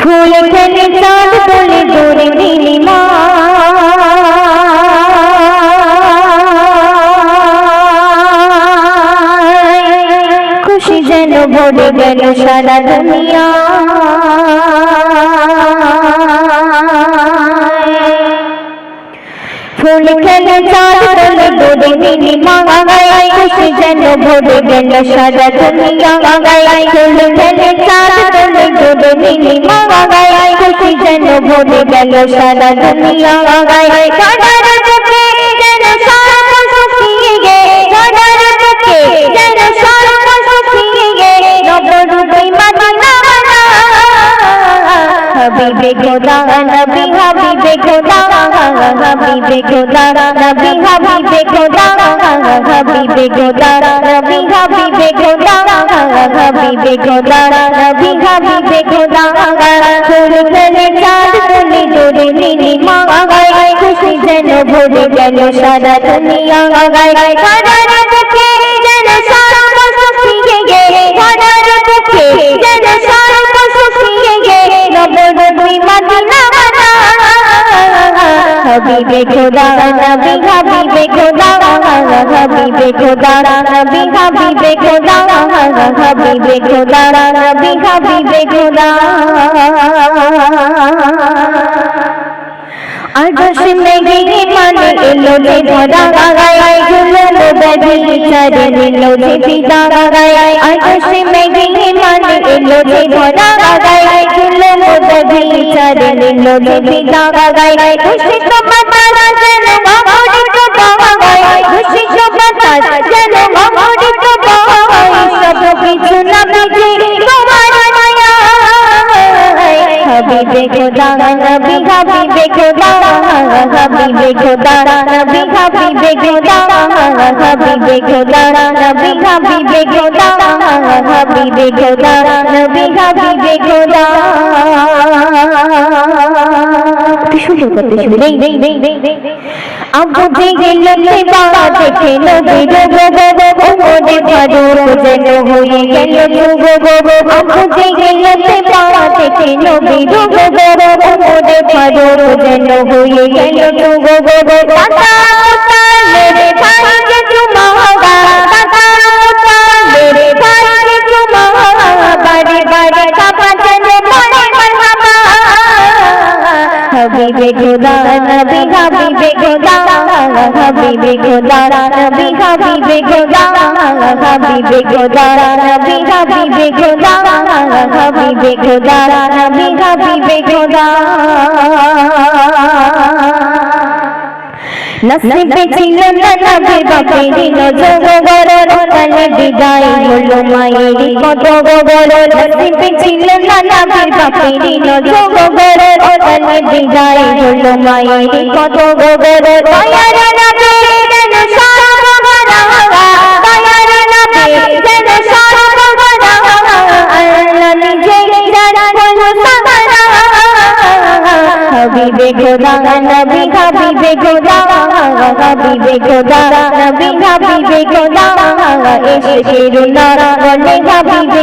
ফুল ফেলে চাঁদ তোলে দূরে নীলিমা। খুশি যেন ভরে গেল সারা দুনিয়া। ফুল খেলে চাঁদ তোলে দূরে নীলিমা। খুশি যেন ভরে গেল সারা দুনিয়া। যেন ভরে গেল সারা দুনিয়া কানার বুকে যেন সর্ব শুকিয়ে গে কানার বুকে যেন সর্ব শুকিয়ে গে নবরূপে মদিনা হাবিবে খোদা নবী হাবিবে খোদা হাবিবে খোদা নবী হাবিবে খোদা হাবিবে খোদা নবী হাবিবে খোদা হাবিবে খোদা নবী হাবিবে খোদা ফুল ফেলে চাঁদ তুলি দূরে নীলিমা খুশি যেন ভরে গেল সারা দুনিয়া কানার বুকে হাবিবে খোদা নবী হাবিবে খোদা হাবিবে খোদা নবী হাবিবে খোদা হাবিবে খোদা নবী হাবিবে খোদা আকাশ মেঘে মানে এলো যে ধরা গায় যে পিতা আকাশ মেঘে মানে এলো যে ধরা গায় চারে নিল যে পিতা গায় খুশি তো খোদা নবী হাবিবে খোদা হাবিবে খোদা নবী হাবিবে খোদা হাবিবে খোদা নবী হাবিবে খোদা হাবিবে খোদা নবী হাবিবে খোদা সুন্দর করতে শুনে নেই নেই নেই নেই আবু গেল বাবা দেখে নবী গো গো গো ওরে ফারুক যেন হয়ে গেল গো গো গো গেল বাবা দেখে নবী গো গো গো গো ওরে ফারুক যেন হয়ে গেল গো গো গো গো কাকা মেরে ভাই যে তোমাগা কাকা মেরে ভাই যে তোমাগা বাড়ি বাড়ি কাকা যেন মনে মারহাবা হাবিবে খোদা নবী হাবিবে খোদা হাবিবে খোদা নবী হাবিবে খোদা হাবিবে খোদা নবী হাবিবে খোদা হাবিবে খোদা নবী হাবিবে খোদা নসিবে ছিল না নবীর বাপেরই নজর গড় কালে বিদায় হলো মায়েরই কত গড় নসিবে ছিল না নবীর বাপেরই নজর গড় কালে বিদায় হলো মায়েরই কত গড় খোদা নবী হাবিবে খোদা হাবিবে খোদা নবী হাবিবে খোদা এসে শিরুনা বলে হাবিবে